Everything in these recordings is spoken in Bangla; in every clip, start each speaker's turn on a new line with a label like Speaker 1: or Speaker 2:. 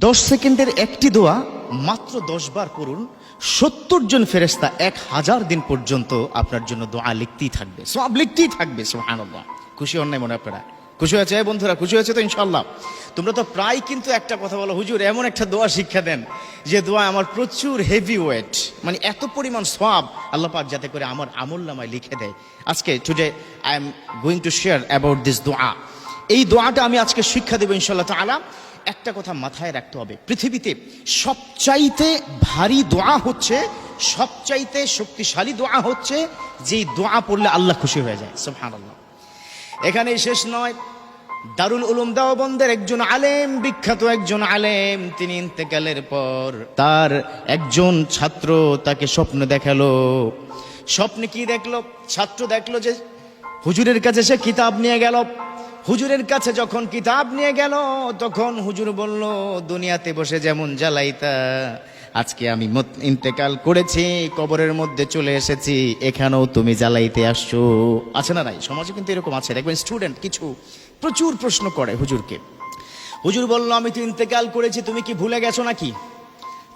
Speaker 1: দশ সেকেন্ডের একটি দোয়া মাত্র দশ বার করুন। সত্তর জন ফেরেস্তা এক হাজার দিন পর্যন্ত আপনার জন্য দোয়া লিখতেই থাকবে। সব লিখতেই থাকবে সোহানুল্লাহ খুশি হন নাই মনে আপনারা? খুশি হয়েছে বন্ধুরা? খুশি হয়েছে তো ইনশাল্লাহ তোমরা তো প্রায় কিন্তু একটা কথা বলো, হুজুর, এমন একটা দোয়া শিক্ষা দেন যে দোয়া আমার প্রচুর হেভি ওয়েট মানে এত পরিমাণ সব আল্লাহ পাক যাতে করে আমার আমল নামায় লিখে দেয়। আজকে today I am going to share about this দোয়া। এই দোয়াটা আমি আজকে শিক্ষা দেবো ইনশাল্লাহ তাআলা। একটা কথা মাথায় রাখতে হবে। পৃথিবীতে সবচাইতে ভারী দোয়া হচ্ছে, সবচাইতে শক্তিশালী দোয়া হচ্ছে যেই দোয়া পড়লে আল্লাহ খুশি হয়ে যায়। সুবহানাল্লাহ। এখানে শেষ নয়। দারুল উলুম দেওবন্দের একজন আলেম, বিখ্যাত একজন আলেম, তিনি ইন্তেকালের পর তার একজন ছাত্র তাকে স্বপ্ন দেখাল। স্বপ্নে কি দেখল? ছাত্র দেখল যে হুজুরের কাছে সে কিতাব নিয়ে গেল। হুজুরের কাছে যখন কিতাব নিয়ে গেল, তখন হুজুর বলল, দুনিয়াতে বসে যেমন জ্বালাইতা, আজকে আমি ইন্তেকাল করেছি, কবরের মধ্যে চলে এসেছি, এখানেও তুমি জ্বালাইতে আসছো। আছে না নাই? সমাজে কিন্তু এরকম আছে। দেখবেন স্টুডেন্ট কিছু প্রচুর প্রশ্ন করে হুজুরকে। হুজুর বলল, আমি তো ইন্তেকাল করেছি, তুমি কি ভুলে গেছো নাকি?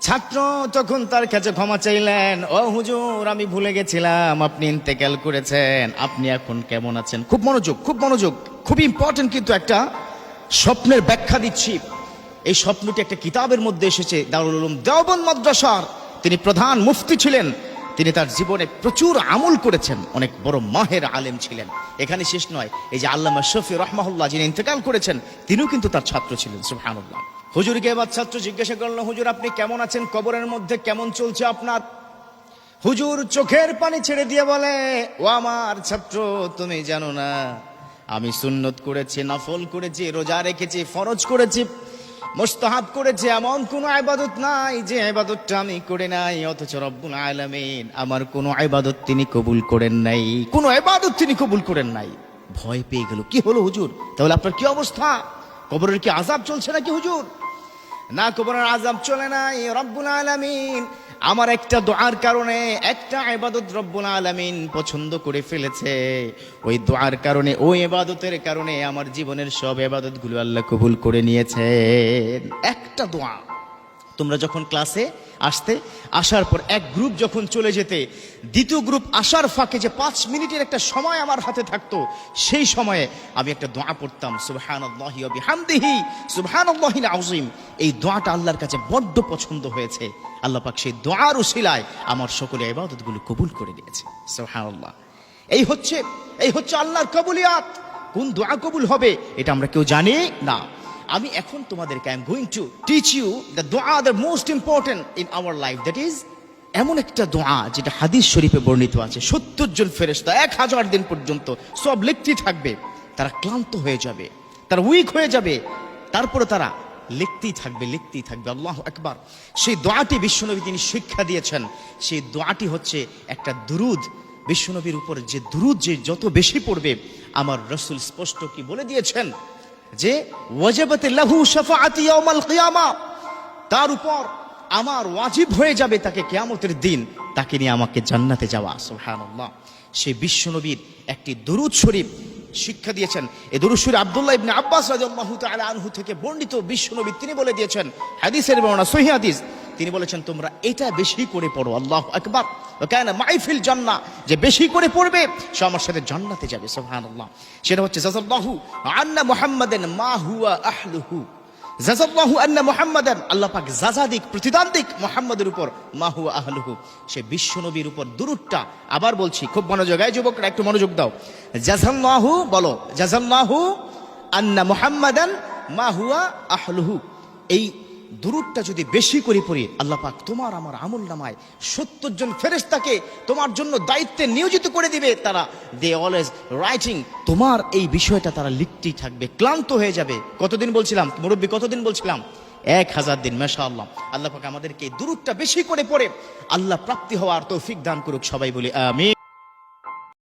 Speaker 1: ছাত্র তখন তার কাছে ক্ষমা চাইলেন, ও হুজুর, আমি ভুলে গেছিলাম, আপনি ইন্তেকাল করেছেন, আপনি এখন কেমন আছেন? খুব মনোযোগ খুব মনোযোগ, খুব ইম্পর্টেন্ট কিন্তু একটা স্বপ্নের ব্যাখ্যা দিচ্ছি। এই স্বপ্নটি একটা কিতাবের মধ্যে এসেছে, দারুল উলুম দেওবন্দ মাদ্রাসার। তিনি প্রধান মুফতি ছিলেন, তিনি তার জীবনে প্রচুর আমল করেছেন, অনেক বড় মাহের আলেম ছিলেন। এখানে শেষ নয়, এই যে আল্লামা শফি রহমাহুল্লাহ যিনি ইন্তেকাল করেছেন, তিনিও কিন্তু তার ছাত্র ছিলেন, সুবহানাল্লাহ। হুজুরকে এবার ছাত্র জিজ্ঞাসা করল, হুজুর, আপনি কেমন আছেন? কবরের মধ্যে কেমন চলছে আপনার? হুজুর চোখের পানি ছেড়ে দিয়ে বলে, ও আমার ছাত্র, তুমি জানো না, আমি সুন্নত করেছি, নফল করেছি, রোজা রেখেছি, ফরজ করেছি, মোস্তাহাব করেছি, এমন কোনো আইবাদত নাই যে আইবাদতটা আমি করে নাই, অথচ রব্বুল আলামিন আমার কোনো আইবাদত তিনি কবুল করেন নাই, কোনো আইবাদত তিনি কবুল করেন নাই। ভয় পেয়ে গেল, কি হলো হুজুর? তাহলে আপনার কি অবস্থা? কবরের কি আজাব চলছে নাকি হুজুর? না, কবরের আজাব চলে নাই, রব্বুল আলামিন। আমার একটা দোয়ার কারণে একটা এবাদত রব্বুল আলামিন পছন্দ করে ফেলেছে। ওই দোয়ার কারণে ওই এবাদতের কারণে আমার জীবনের সব ইবাদতগুলো আল্লাহ কবুল করে নিয়েছে একটা দোয়া। তোমরা যখন ক্লাসে আসতে, আসার পর এক গ্রুপ যখন চলে যেতে, দ্বিতীয় গ্রুপ আসার ফাঁকে যে পাঁচ মিনিটের একটা সময় আমার হাতে থাকতো, সেই সময়ে আমি একটা দোয়া পড়তাম বিহামদিহি, সুবহানাল্লাহিল আযীম। এই দোয়াটা আল্লাহর কাছে বড্ড পছন্দ হয়েছে। আল্লাহ পাক সেই দোয়ার উসিলায় আমার সকলে ইবাদতগুলো কবুল করে দিয়েছে সুবহানাল্লাহ। এই হচ্ছে এই হচ্ছে আল্লাহর কবুলিয়াত। কোন দোয়া কবুল হবে, এটা আমরা কেউ জানি না। আমি এখন তোমাদেরকে I am going to teach you the দোয়া the most important in our life that is এমন একটা দোয়া যেটা হাদিস শরীফে বর্ণিত আছে। সত্তর জন ফেরেস্তা এক হাজার দিন পর্যন্ত সব লিখতেই থাকবে। তারা ক্লান্ত হয়ে যাবে, তারা উইক হয়ে যাবে। তারপরে তারা লিখতেই থাকবে লিখতেই থাকবে। আল্লাহ একবার সেই দোয়াটি বিশ্বনবী তিনি শিক্ষা দিয়েছেন। সেই দোয়াটি হচ্ছে একটা দুরুদ। বিশ্বনবীর উপর যে দুরুদ যে যত বেশি পড়বে, আমার রসুল স্পষ্ট কি বলে দিয়েছেন? যে ওয়াজাবাতে লাহু শাফাআতি ইয়াউমাল কিয়ামা তার উপর আমার ওয়াজিব হয়ে যাবে তাকে কিয়ামতের দিন, তাকে নিয়ে আমাকে জান্নাতে যাওয়া। সুবহানাল্লাহ। সেই বিশ্বনবীর একটি দরুদ শরীফ শিক্ষা দিয়েছেন। দরুদ শরীফ আব্দুল্লাহ ইবনে আব্বাস রাদিয়াল্লাহু তাআলা আনহু থেকে বর্ণিত বিশ্বনবী তিনি বলে দিয়েছেন, হাদিসের বর্ণনা সহিহ হাদিস। তিনি বলেছেন, তোমরা এটা বেশি করে পড়ো, আল্লাহ আকবার। কেন মাইফিল জান্নাহ। যে বেশি করে পড়বে, সে আমার সাথে জান্নাতে যাবে, সুবহানাল্লাহ। সেটা হচ্ছে, জাযাল্লাহু আন্না মুহাম্মাদান মা হুয়া আহলুহু। জাযাল্লাহু আন্না মুহাম্মাদান, আল্লাহ পাক জাযা দিক, প্রতিদান দিক মুহাম্মাদের উপর, মা হুয়া আহলুহু। সে বিশ্বনবীর উপর দুরুদটা আবার বলছি, খুব মনোযোগ, এই যুবকরা একটু মনোযোগ দাও। জাযাল্লাহু বলো, জাযাল্লাহু আন্না মুহাম্মাদান মা হুয়া আহলুহু। এই দুরুদটা যদি বেশি করে পড়ি, আল্লাহ পাক তোমার আমার আমল নামায় সত্তর জন ফেরেশতাকে তোমার জন্য দায়িত্বে নিয়োজিত করে দিবে। তারা দে অলওয়েজ রাইটিং তোমার এই বিষয়টা তারা লিখতেই থাকবে, ক্লান্ত হয়ে যাবে। কতদিন বলছিলাম? মুরব্বী, কতদিন বলছিলাম? এক হাজার দিন মেশা আল্লাহ আল্লাহ পাক আমাদেরকে দুরুদটা বেশি করে পড়ে, আল্লাহ প্রাপ্তি হওয়ার তৌফিক দান করুক, সবাই বলি আমি